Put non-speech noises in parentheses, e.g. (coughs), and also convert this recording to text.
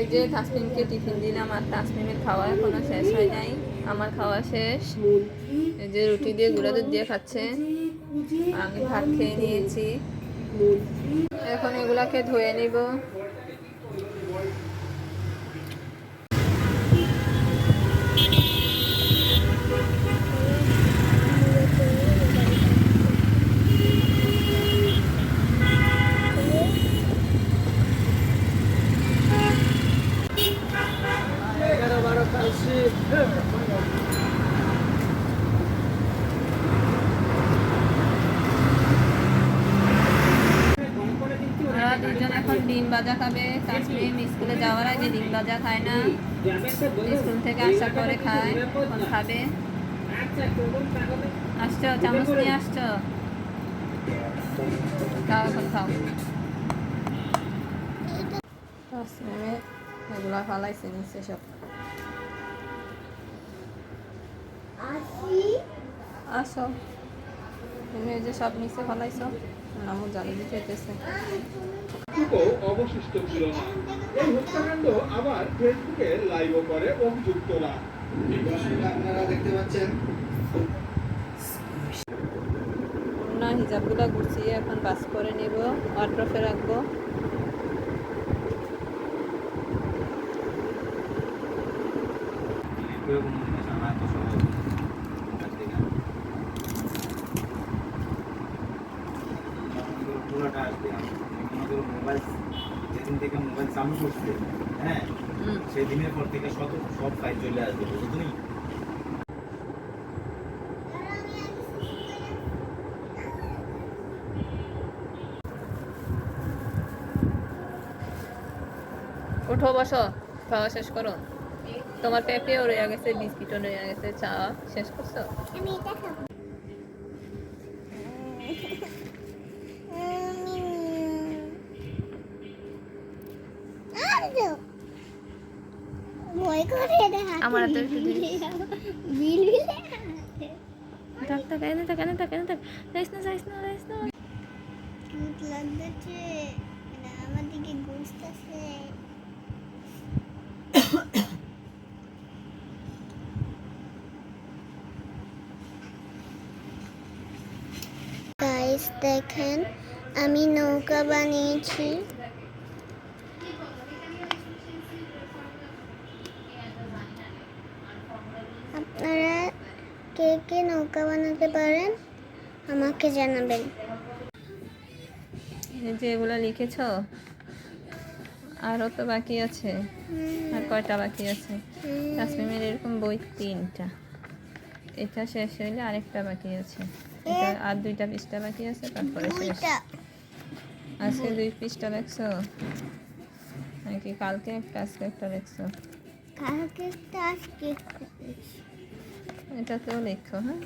এই যে তাসমিমকে টিফিন দিলাম আর তাসমিমের খাওয়া এখনও শেষ হয় নাই। আমার খাওয়া শেষ। এই যে রুটি দিয়ে গুঁড়া দুধ দিয়ে খাচ্ছে। আমি ভাত খেয়ে নিয়েছি। এখন এগুলাকে ধুয়ে নিব। এখন ডিম ভাজা খাবে। স্কুলে যাওয়ার আগে ডিম ভাজা খায় না। স্কুল থেকে আসার পরে খায় খাবে। আসছো? চামচ নিয়ে আসছো? খাও এখন, খাও। সব। আসো। তুমি এই যে সব নিচে ফালাইছো নামও জানি দিতেছে টুকু অবশিষ্ট ছিল না। এই হত্যাকাণ্ড আবার ফেসবুকে লাইভও করে অভিযুক্তরা। আপনারা দেখতে পাচ্ছেন। না হিজাবগুলো গুছিয়ে এখন বাস করে নেব ওয়ার্ড্রফে রাখব। পুরোটা আসবে মনে করো মোবাইল যেদিন থেকে মোবাইল চালু করছে হ্যাঁ পর থেকে শত সব ফাইল চলে আসবে তুমি উঠো বসো খাওয়া শেষ করো। তোমার পেঁপেও রয়ে গেছে বিস্কিটও রয়ে গেছে চা শেষ করছ? আমি এটা খাব ভয় করে এটা হাতে আমার হাতে একটু দিস। বিলবিলে থাক থাক এনে থাক এনে থাক এনে থাক। যাইস না যাইস না যাইস না। লাগতেছে আমার দিকে ঘুরতেছে। (coughs) গাইস দেখেন আমি নৌকা বানিয়েছি। কে কে নৌকা বানাতে পারেন আমাকে জানাবেন। এই যে এগুলো লিখেছ আরও তো বাকি আছে আর কয়টা বাকি আছে? তাসমিমের এরকম বই তিনটা। এটা শেষ হইলে আরেকটা বাকি আছে। এটা আর দুইটা পৃষ্ঠা বাকি আছে তারপরে শেষ। আজকে দুই পৃষ্ঠা লেখছো? নাকি কালকে একটা আজকে একটা লেখছো? কালকে একটা আজকে এটাতেও লেখো হ্যাঁ?